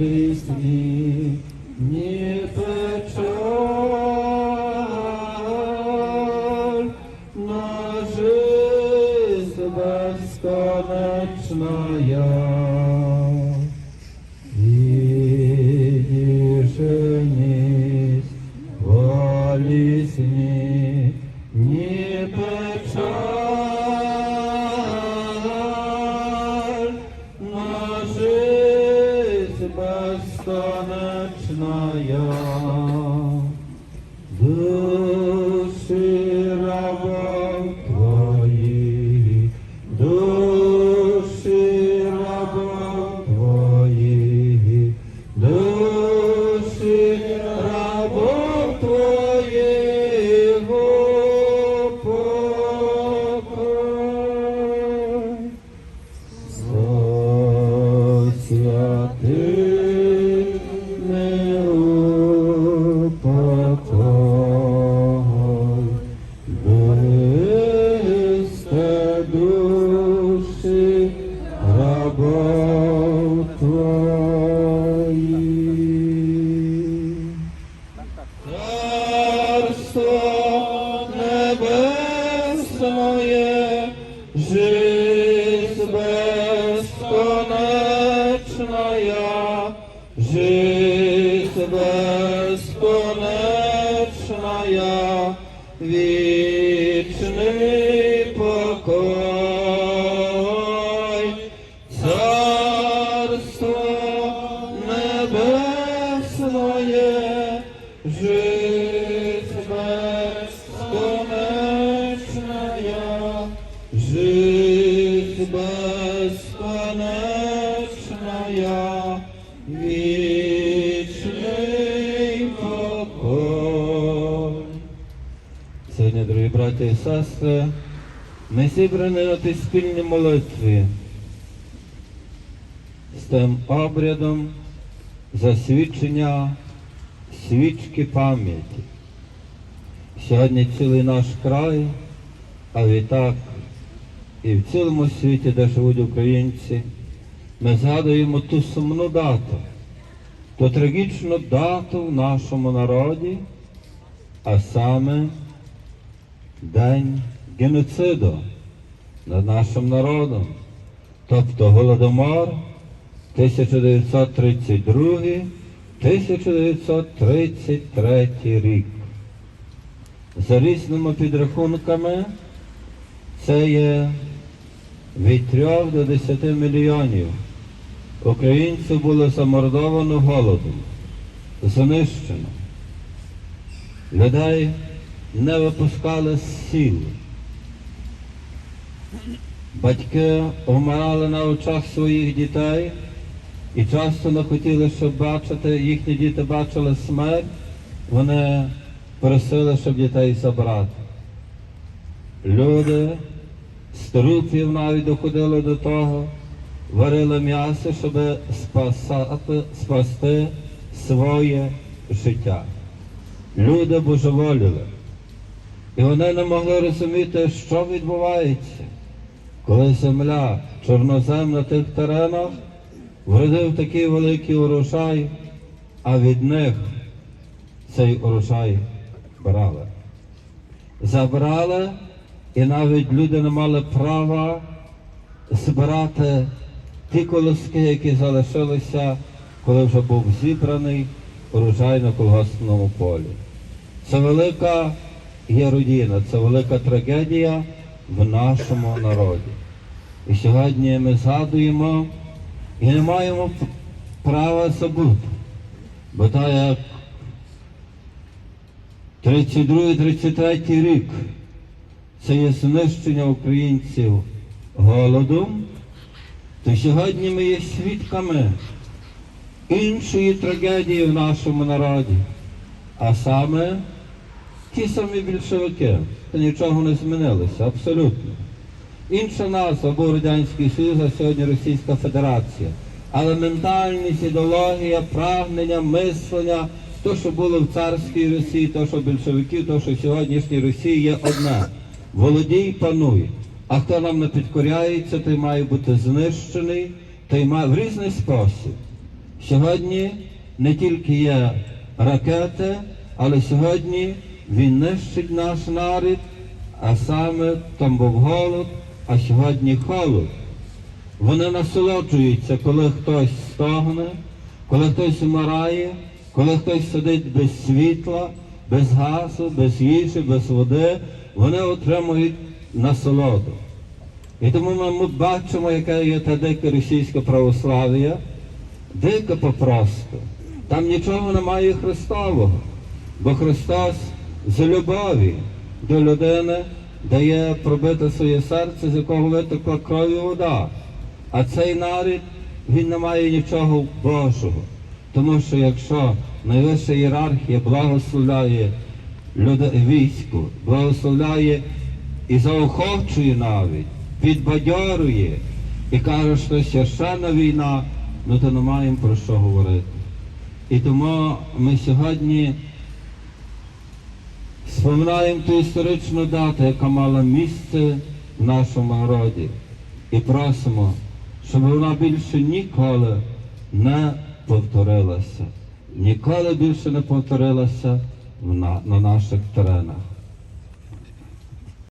blizny nie peczal, nasz zbaw skoneczna ja. Бесконечная, жизнь бесконечная, вечный покой. Царство небесное, жизнь бесконечная, жизнь бесконечная, дорогі браті і сестри, ми зібрані на тій спільній молитві з тим обрядом засвідчення свічки пам'яті. Сьогодні цілий наш край, а відтак і в цілому світі, де живуть українці, ми згадуємо ту сумну дату, ту трагічну дату в нашому народі, а саме День геноциду над нашим народом, тобто Голодомор 1932-1933 рік. За різними підрахунками це є від 3 до 10 мільйонів українців було замордовано голодом, знищено. Людей не випускали з сіл. Батьки вмирали на очах своїх дітей і часто не хотіли, щоб бачити, їхні діти бачили смерть, вони просили, щоб дітей забрати. Люди з трупів навіть доходили до того, варили м'ясо, щоб спасати, спасти своє життя. Люди божеволіли. І вони не могли розуміти, що відбувається, коли земля, чорнозем на тих теренах вродив такий великий урожай, а від них цей урожай брали. Забрали, і навіть люди не мали права збирати ті колоски, які залишилися, коли вже був зібраний урожай на колгоспному полі. Це велика є родина, це велика трагедія в нашому народі. І сьогодні ми згадуємо і не маємо права забути. Бо так як 32-33 рік це є знищення українців голодом, то сьогодні ми є свідками іншої трагедії в нашому народі, а саме ті самі більшовики, то нічого не змінилося, абсолютно. Інша назва був Радянський Союз, а сьогодні Російська Федерація. Але ментальність, ідеологія, прагнення, мислення, то, що було в царській Росії, то, що більшовиків, то, що в сьогоднішній Росії є одне. Володій, пануй. А хто нам не підкоряється, той має бути знищений, той має в різний спосіб. Сьогодні не тільки є ракети, але сьогодні він нищить наш народ, а саме там був голод, а сьогодні холод. Вони насолоджуються, коли хтось стогне, коли хтось вмирає, коли хтось сидить без світла, без газу, без їжі, без води, вони отримують насолоду. І тому ми, бачимо, яке є те дике російське православ'я, дике попросту. Там нічого немає Христового, бо Христос з любові до людини дає пробити своє серце, з якого витекла кров і вода. А цей народ, він не має нічого Божого. Тому що якщо найвища ієрархія благословляє люди, військо, благословляє і заохочує навіть, підбадьорює і каже, що священна війна, ну то не маємо про що говорити. І тому ми сьогодні Споминаємо ту історичну дату, яка мала місце в нашому народі, і просимо, щоб вона більше ніколи не повторилася. Ніколи більше не повторилася на наших теренах.